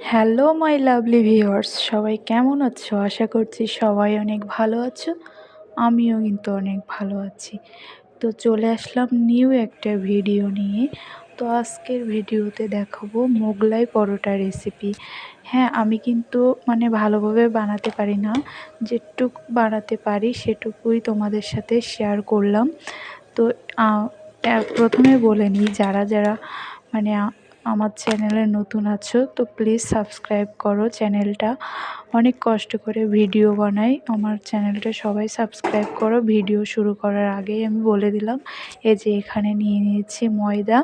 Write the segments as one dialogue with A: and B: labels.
A: Hello my lovely viewers সবাই কেমন আছো? আশা করছি সবাই অনেক ভালো আছো। আমিও কিন্তু অনেক ভালো আছি। তো চলে আসলাম নিউ একটা ভিডিও নিয়ে। তো আজকের ভিডিওতে দেখাবো মোগলাই পরোটা রেসিপি হ্যাঁ আমি কিন্তু মানে ভালোভাবে বানাতে পারি না। যেটুক বানাতে পারি সেটুকুই তোমাদের সাথে শেয়ার করলাম। তো প্রথমে বলে নিই, যারা যারা মানে আমার চ্যানেলে নতুন আছো, তো প্লিজ সাবস্ক্রাইব করো চ্যানেলটা। অনেক কষ্ট করে ভিডিও বানাই। আমার চ্যানেলটা সবাই সাবস্ক্রাইব করো। ভিডিও শুরু করার আগেই আমি বলে দিলাম, এই যে এখানে নিয়ে নিয়েছি ময়দা,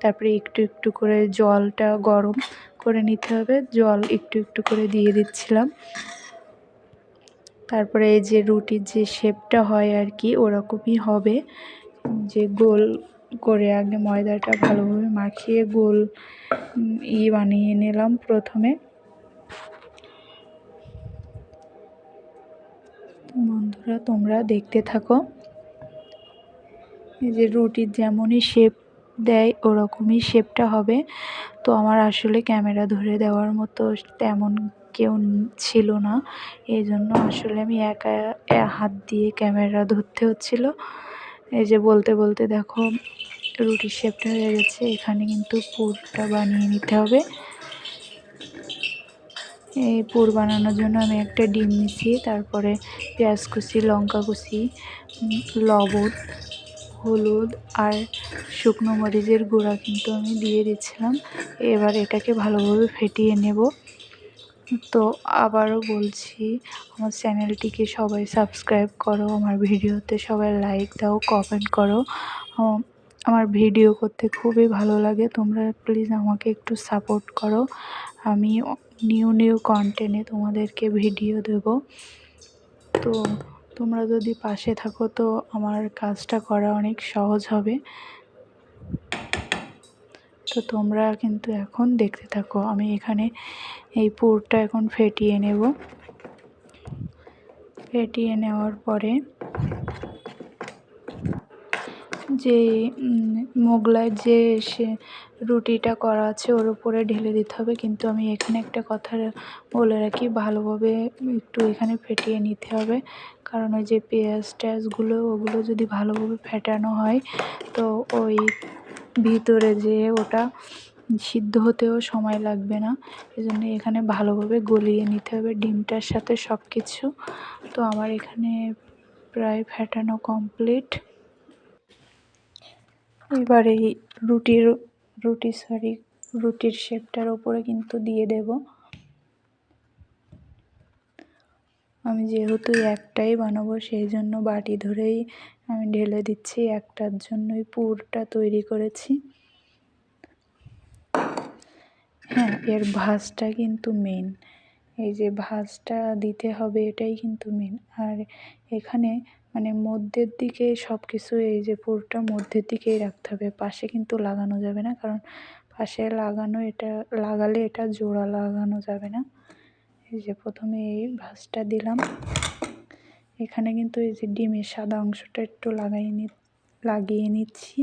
A: তারপরে একটু একটু করে জলটা গরম করে নিতে হবে। জল একটু একটু করে দিয়ে দিচ্ছিলাম। তারপরে এই যে রুটির যে শেপটা হয় আর কি, ওরকমই হবে। যে গোল করে আগে ময়দাটা ভালোভাবে মাখিয়ে গোল ই বানিয়ে নিলাম প্রথমে। বন্ধুরা, তোমরা দেখতে থাকো। এই যে রুটির যেমনই শেপ দেয়, ওরকমই শেপটা হবে। তো আমার আসলে ক্যামেরা ধরে দেওয়ার মতো তেমন কেউ ছিল না। এই জন্য আসলে আমি একা হাত দিয়ে ক্যামেরা ধরতে হচ্ছিল। এই যে বলতে বলতে দেখো রুটির শেপটা হয়ে গেছে। এখানে কিন্তু পুরটা বানিয়ে নিতে হবে। এই পুর বানানোর জন্য আমি একটা ডিম মিশিয়ে তারপরে পেঁয়াজ কুচি, লঙ্কা কুচি লবণ, হলুদ আর শুকনো মরিচের গুঁড়া কিন্তু আমি দিয়ে দিচ্ছিলাম। এবার এটাকে ভালোভাবে ফেটিয়ে নেব। তো আবারও বলছি, আমার চ্যানেলটিকে সবাই সাবস্ক্রাইব করো, আমার ভিডিওতে সবাই লাইক দাও কমেন্ট করো। আমার ভিডিও করতে খুবই ভালো লাগে, তোমরা প্লিজ আমাকে একটু সাপোর্ট করো। আমি নিউ নিউ কন্টেন্টে তোমাদেরকে ভিডিও দেব। তো তোমরা যদি পাশে থাকো, তো আমার কাজটা করা অনেক সহজ হবে। তো তোমরা কিন্তু এখন দেখতে থাকো, আমি এখানে এই পুরটা এখন ফেটিয়ে নেব। ফেটিয়ে নেওয়ার পরে যে মোগলাইয়ের যে সে রুটিটা করা আছে ওর উপরে ঢেলে দিতে হবে, কিন্তু আমি এখানে একটা কথা বলে রাখি, ভালোভাবে একটু এখানে ফেটিয়ে নিতে হবে। কারণ ওই যে পেঁয়াজ টেয়াজগুলো, ওগুলো যদি ভালোভাবে ফেটানো হয়, তো ওই ভিতরে যেয়ে ওটা সিদ্ধ হতেও সময় লাগবে না। এই জন্য এখানে ভালোভাবে গলিয়ে নিতে হবে। ডিমটার সাথে সব কিছু তো আমার এখানে প্রায় ফ্যাটানো কমপ্লিট এবার এই রুটির, রুটি সরি রুটির শেপটার ওপরে কিন্তু দিয়ে দেব। আমি যেহেতু একটাই বানাবো, সেই জন্য বাটি ধরেই আমি ঢেলে দিচ্ছি। একটার জন্যই পুরটা তৈরি করেছি। হ্যাঁ এর ভাজটা কিন্তু মেন এই যে ভাজটা দিতে হবে, এটাই কিন্তু মেন আর এখানে মানে মধ্যের দিকে সব কিছু এই যে পুরটা মধ্যের দিকেই রাখতে হবে। পাশে কিন্তু লাগানো যাবে না, কারণ পাশে লাগানো, এটা লাগালে এটা জোড়া লাগানো যাবে না। এই যে প্রথমে এই ভাঁজটা দিলাম। এখানে কিন্তু এই যে ডিমের সাদা অংশটা একটু লাগাই নি, লাগিয়ে নিচ্ছি।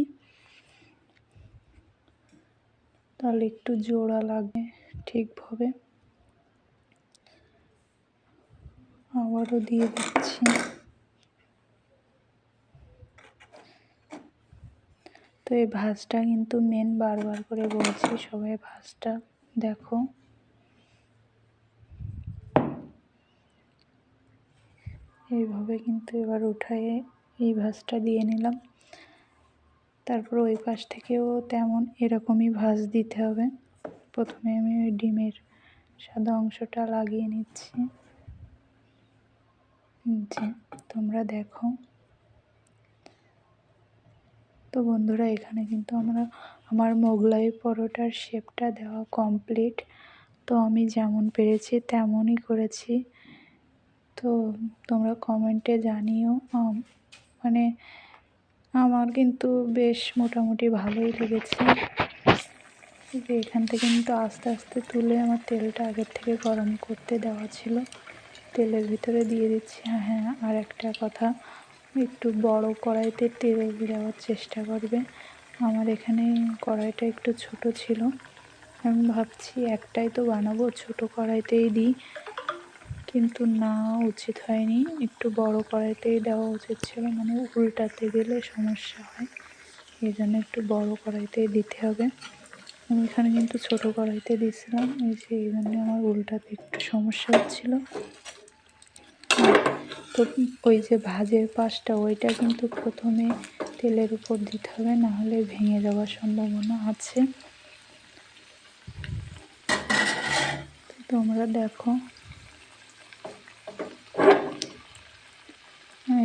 A: তাহলে একটু জোড়া লাগে ঠিকভাবে। আবারও দিয়ে দিচ্ছি। তো এই ভাজটা কিন্তু মেন বারবার করে বলছি সবাই ভাজটা দেখো। এইভাবে কিন্তু এবার উঠায়ে এই ভাজটা দিয়ে নিলাম। তারপর ওই পাশ থেকেও তেমন এরকমই ভাজ দিতে হবে। প্রথমে আমি ওই ডিমের সাদা অংশটা লাগিয়ে নিচ্ছি। যে তোমরা দেখো। তো বন্ধুরা, এখানে কিন্তু আমরা আমার মোগলাই পরোটার শেপটা দেওয়া কমপ্লিট তো আমি যেমন পেরেছি তেমনই করেছি। তো তোমরা কমেন্টে জানিও। মানে আমার কিন্তু বেশ মোটামুটি ভালোই লেগেছে। যে এখান থেকে কিন্তু আস্তে আস্তে তুলে আমার তেলটা আগের থেকে গরম করতে দেওয়া ছিল। তেলের ভিতরে দিয়ে দিচ্ছি। হ্যাঁ হ্যাঁ আর একটা কথা, একটু বড় কড়াইতে তেল দেওয়ার চেষ্টা করবে। আমার এখানে কড়াইটা একটু ছোট ছিল। আমি ভাবছি একটাই তো বানাবো, ছোটো কড়াইতেই দিই। কিন্তু না, উচিত হয়নি। একটু বড় কড়াইতেই দেওয়া উচিত ছিল মানে উল্টাতে গেলে সমস্যা হয়। এই জন্য একটু বড় কড়াইতেই দিতে হবে। আমি এখানে কিন্তু ছোটো কড়াইতে দিয়েছিলাম, এই যে এই জন্য আমার উল্টাতে একটু সমস্যা হচ্ছিল। তো ওই যে ভাজের পাশটা, ওইটা কিন্তু প্রথমে তেলের উপর দিতে হবে নাহলে ভেঙে যাওয়ার সম্ভাবনা আছে। তোমরা দেখো।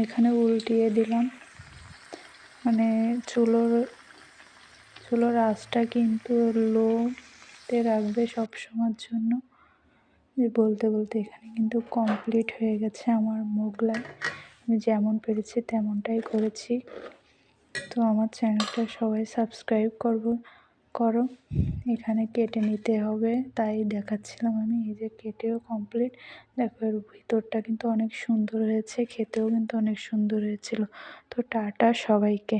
A: এখানে উল্টিয়ে দিলাম। মানে চুলোর চুলোর আঁচটা কিন্তু লোতে রাখবে সব সময়ের জন্য। যে বলতে বলতে এখানে কিন্তু কমপ্লিট হয়ে গেছে আমার মোগলাই আমি যেমন পেরেছি তেমনটাই করেছি। তো আমার চ্যানেলটা সবাই সাবস্ক্রাইব করব করো। এখানে কেটে নিতে হবে, তাই দেখাচ্ছিলাম আমি। এই যে কেটেও কমপ্লিট দেখো, এর ভিতরটা কিন্তু অনেক সুন্দর হয়েছে, খেতেও কিন্তু অনেক সুন্দর হয়েছিল। তো টাটা সবাইকে।